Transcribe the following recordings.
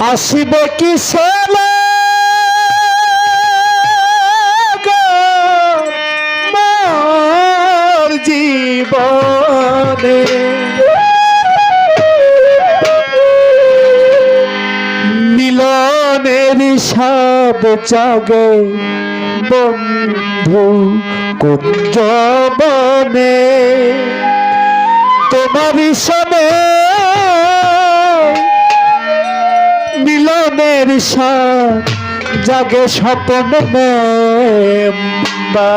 আসিবে কি জীবনে। মিলনের সাদ জাগে বন্ধু কুঞ্জবনে তোমার সনে মিলনের জাগে স্বপন মেম্বা।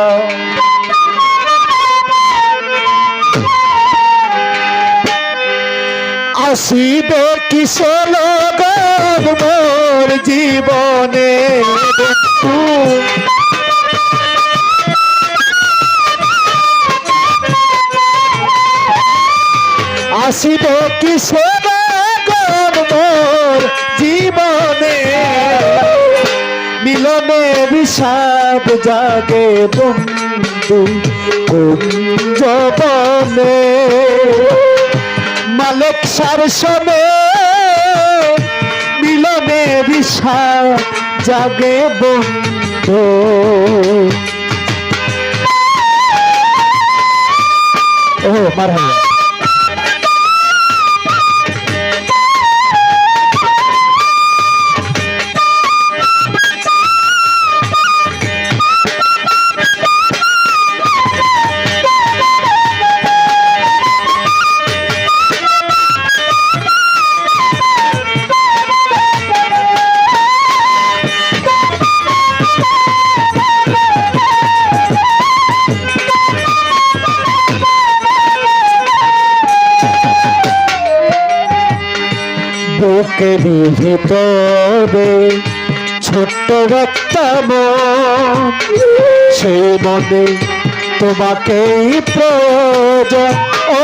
আসিবে কিশোর মোর জীবনে আসিবে কিশোর মিলনে বিষাদ জাগে বন্ধু কুঞ্জবনে মালিক সার সনে মিলনে বিষাদ জাগে বন্ধু। ও বুকের ভিতরে ছোট্ট একটা মন সেই মনে তোমাকেই প্রয়োজন। ও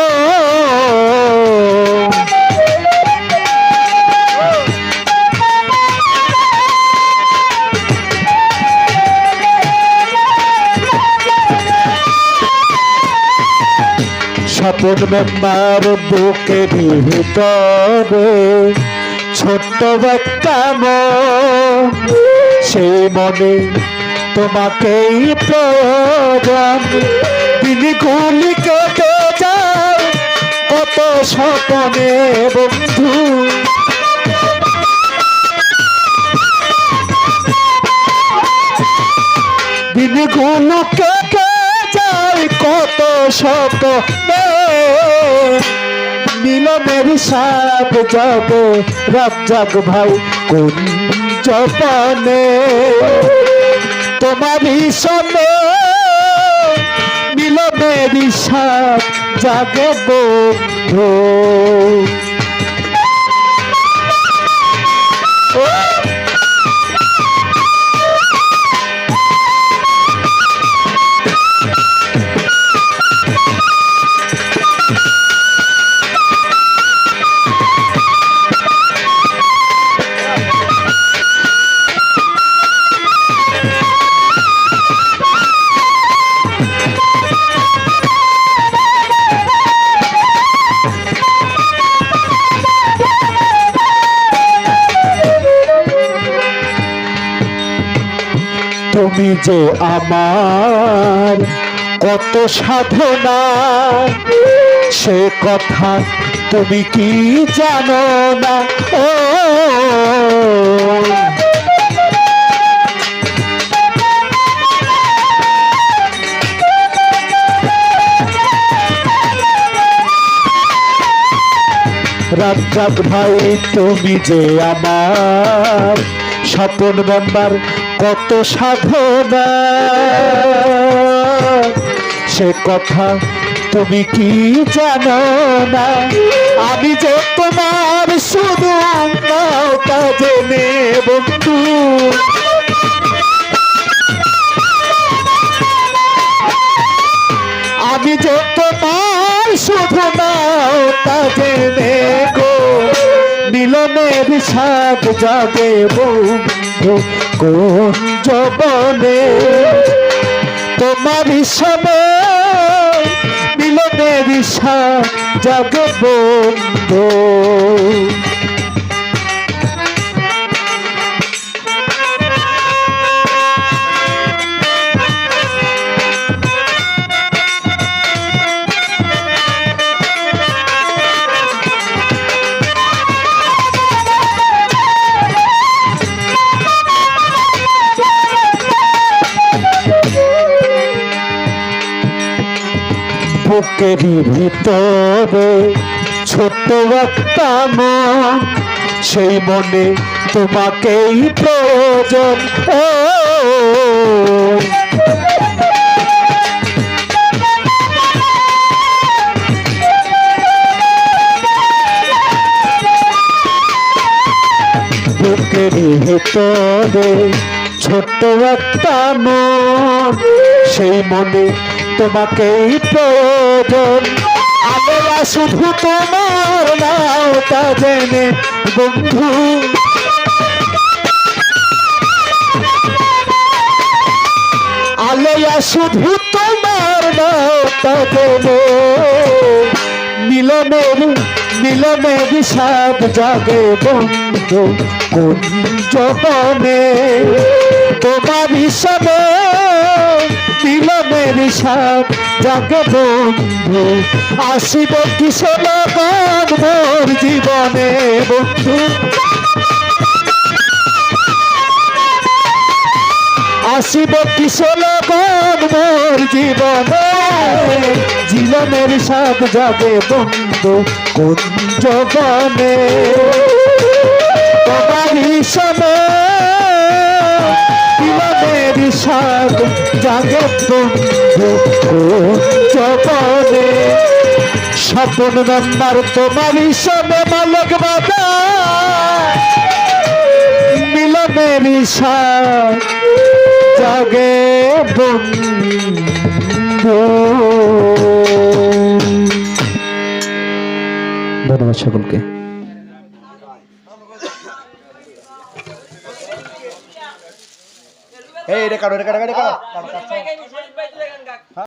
স্বপন মেম্বার বুকের ভিতরে ছোট্ট একটা সেই মনে তোমাকেই প্রয়োজন তিনি গুলি কেটে যায়, কত স্বপনে বন্ধু। দিনগুলো কেটে যায়, কত শত মিলনের সাপ জপ রক্ষক ভাই কোন জপনে? তোমারই সনে মিলনের সাপ জাগে বন্ধু তুমি যে আমার কত সাধনা, সে কথা তুমি কি জানো না? ও রাজ্জাক ভাই, তুমি যে আমার স্বপন মেম্বার কত সাধনা। সে কথা তুমি কি জানো না? আমি যে তোমার শুধু জেনে, বন্ধু। আমি যে তোমার শুধু নাও কাজে জেনে গো। মিলনের সাথ জাগে বন্ধু। কোন জবনে তোমার সবে মিলনের সাথ জাগে বন্ধু। বুকেরই ভিতরে ছোট্ট একটা মন, সেই মনে তোমাকেই প্রয়োজন। ও। বুকের ছোট্ট একটা মন, সেই মনে তোমাকেই প্রয়োজন। আমরা শুধু তোমার নাও জেনে, বন্ধু। আলোয়া শুধু তোমার নাও জেনে। মিলনের মিলনের সাদ জাগে বন্ধু, কোন জবনে তোমার হিসাবে মিলনের সাদ জাগে বন্ধু আসিব কিশোর মোর জীবনে বন্ধু। আসিব কিশোর মোর জীবনে, জীবনের সাথ যাবে বন্ধু কোন জবনে তোমার সাথ জাগে নাম্বার তোমার হিসাবে মালক বাবা মিলনের জাগে ধন্যবাদ সকলকে। রেখানো রেখা রেখা রেখা